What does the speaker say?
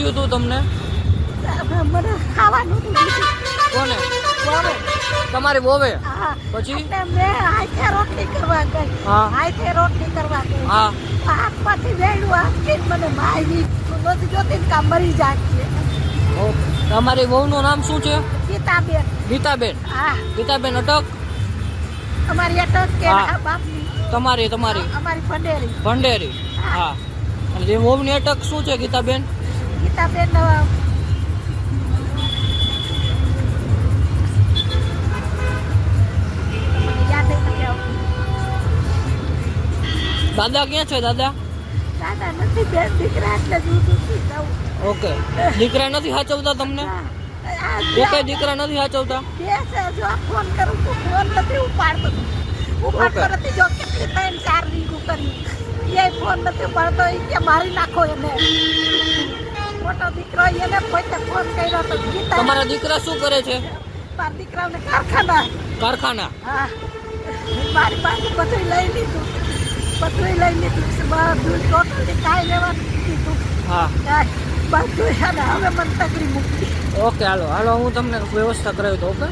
થયું હતું તમને? મને ખાવાનું કોને? બરાબર તમારી હા. પછી? મેં હાથે રોટલી કરવા ગઈ. હા. હાથે રોટલી કરવા ગઈ. હા. હાથમાંથી વેડું હાથથી મને મારી નથી જોતી કામ મરી જાય છે તમારી વહુનું નામ શું છે? ગીતાબેન. ગીતાબેન. હા. ગીતાબેન અટક? અમારી અટક કે. બાપની. તમારી તમારી. અમારી ભંડેરી. ભંડેરી. હા. અને વહુની અટક શું છે ગીતાબેન? યાદ નથી આવતું દાદા ક્યાં છે દાદા? દાદા નથી બેન દીકરા એટલે. ઓકે. દીકરા નથી સાચવતા તમને. આ દીકરા નથી સાચવતા જો ફોન કરું તો ફોન નથી ઉપાડતો. ઉપાડતો નથી જો કેટલી ત્રણ ચાર રીંગું કર્યું એ ફોન નથી ઉપાડતો એ મારી નાખો એને. મોટો દીકરો એને પોતે ફોન કર્યો તો ગીતા તમારા દીકરા શું કરે છે? મારા દીકરાને કારખાના. કારખાના? હા. મારી પાસે બધું લઈ લીધું. બધું લઈ લીધું. છે બધું ટોટલી કાંઈ લેવાનું કીધું હા. બધું હવે મને તકલીફ મૂકી. ઓકે હાલો. હાલો હું તમને વ્યવસ્થા કરાવી દઉં ઓકે?